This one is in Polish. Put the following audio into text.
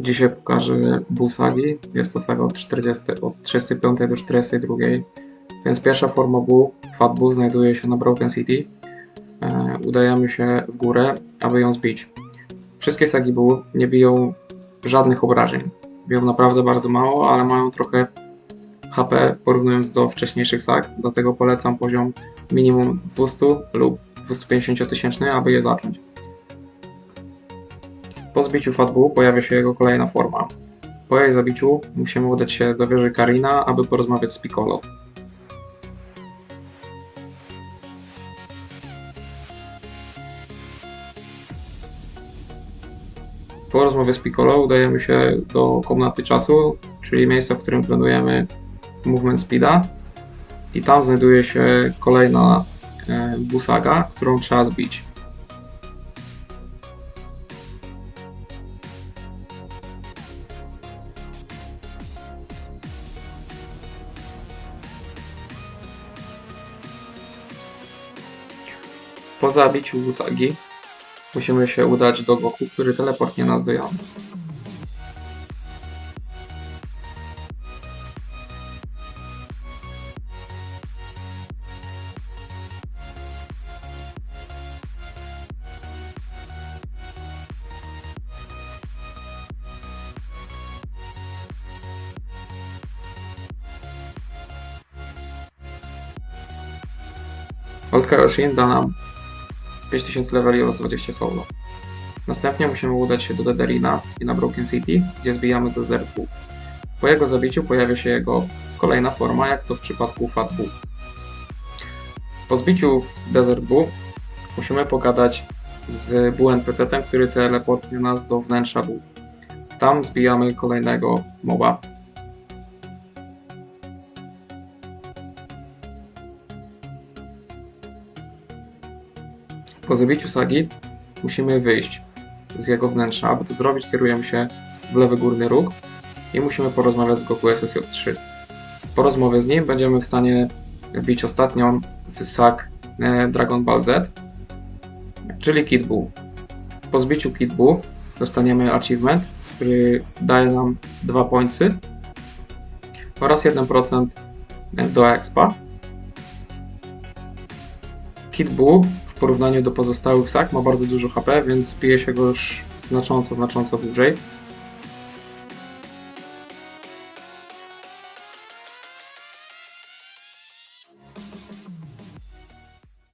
Dzisiaj pokażę Bull Sagi. Jest to saga od, 40, od 35 do 42. Więc pierwsza forma Bull, Fat Bull, znajduje się na Broken City. E, udajemy się w górę, aby ją zbić. Wszystkie sagi Bull nie biją żadnych obrażeń. Biją naprawdę bardzo mało, ale mają trochę HP porównując do wcześniejszych sag, dlatego polecam poziom minimum 200 lub 250 tysięczny, aby je zacząć. Po zbiciu Fatbu pojawia się jego kolejna forma. Po jej zabiciu musimy udać się do wieży Karina, aby porozmawiać z Piccolo. Po rozmowie z Piccolo udajemy się do komnaty czasu, czyli miejsca, w którym trenujemy movement speeda i tam znajduje się kolejna e, busaga, którą trzeba zbić. Po zabiciu Usagi musimy się udać do Goku, który teleportnie nas do Jamy. Walka Yoshin da nam 5000 leveli oraz 20 solo. Następnie musimy udać się do Dederina i na Broken City, gdzie zbijamy Buu. Po jego zabiciu pojawia się jego kolejna forma, jak to w przypadku Fat Buu. Po zbiciu Desert Buu musimy pogadać z Buu NPC-tem, który teleportuje nas do wnętrza Buu. Tam zbijamy kolejnego moba. Po zabiciu Sagi musimy wyjść z jego wnętrza. Aby to zrobić, kierujemy się w lewy górny róg i musimy porozmawiać z Goku SSJ3. Po rozmowie z nim będziemy w stanie wbić ostatnią z sag e, Dragon Ball Z, czyli Kid Buu. Po zbiciu Kid Buu dostaniemy achievement, który daje nam 2 pointsy oraz 1% do expa. Kid Buu porównaniu do pozostałych sag ma bardzo dużo HP, więc bije się go już znacząco, znacząco dłużej.